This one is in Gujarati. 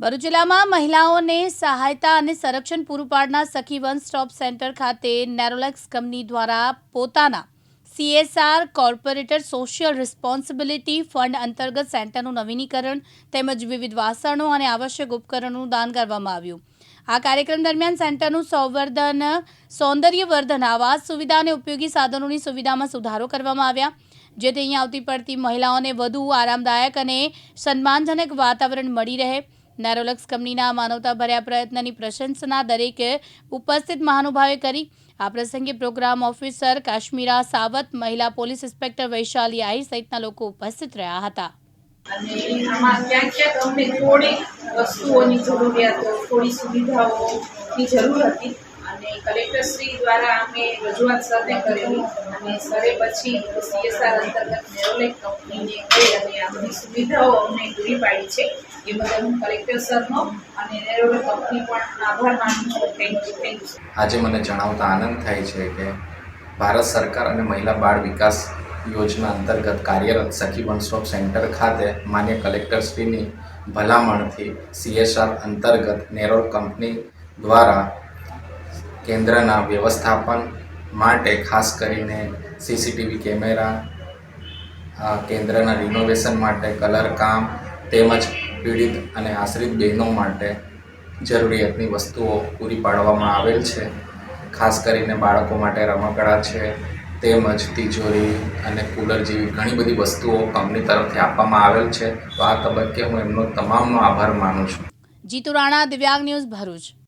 ભરૂચ જિલ્લામાં મહિલાઓને સહાયતા અને સંરક્ષણ પૂરું પાડનાર સખી વન સ્ટોપ સેન્ટર ખાતે નેરોલેક્સ કંપની દ્વારા પોતાના CSR corporator social responsibility fund અંતર્ગત સેન્ટરનું નવીનીકરણ તેમજ વિવિધ વાસણો અને આવશ્યક ઉપકરણોનું દાન કરવામાં આવ્યું. આ કાર્યક્રમ દરમિયાન સેન્ટરનું સંવર્ધન, સૌંદર્યવર્ધન, આવાસ સુવિધા અને ઉપયોગી સાધનોની સુવિધામાં સુધારો કરવામાં આવ્યા. જેથી અહીં આવતી પડતી મહિલાઓને વધુ આરામદાયક અને સન્માનજનક વાતાવરણ મળી રહે. નેરોલેક્સ કંપનીના માનવતાભર્યા પ્રયત્નની પ્રશંસના દરેકે ઉપસ્થિત મહાનુભાવે કરી. આ પ્રસંગે પ્રોગ્રામ ઓફિસર કાશ્મીરા સાવત, મહિલા પોલીસ ઇન્સ્પેક્ટર વૈશાલી આહી સહિતના લોકો ઉપસ્થિત રહ્યા હતા. અને આમાં ક્યાંક ક્યાંક અમને થોડી વસ્તુઓની જરૂરિયાતો, થોડી સુવિધાઓની જરૂર હતી. અને કલેક્ટરશ્રી દ્વારા અમે રજૂઆત સરને કરેલી અને સરે પછી સીએસઆર અંતર્ગત નેરોલેક કંપનીને કહી અને આ બધી સુવિધાઓ અમને પૂરી પાડી છે. એ બદલ હું કલેક્ટર સરનો અને નેરોલેક કંપની પણ આભાર માનું છું. થેન્ક યુ થેન્ક યુ આજે મને જણાવતા આનંદ થાય છે કે ભારત સરકાર અને મહિલા બાળ વિકાસ યોજના અંતર્ગત કાર્યરત સખી વન સ્ટોપ સેન્ટર ખાતે માન્ય કલેક્ટરશ્રીની ભલામણથી સીએસઆર અંતર્ગત નેરોલ કંપની દ્વારા કેન્દ્રના વ્યવસ્થાપન માટે ખાસ કરીને સીસીટીવી કેમેરા કેન્દ્રના રિનોવેશન માટે કલરકામ તેમજ પીડિત અને આશ્રિત બહેનો માટે જરૂરિયાતની વસ્તુઓ પૂરી પાડવામાં આવેલ છે. ખાસ કરીને બાળકો માટે રમકડા છે, તેમજ તિજોરી અને કુલર જેવી ઘણી બધી વસ્તુઓ કંપની તરફથી આપવામાં આવેલ છે. તો આ તબક્કે હું એમનો તમામનો આભાર માનું છું. જીતુ રાણા, દિવ્યાંગ ન્યૂઝ ભરૂચ.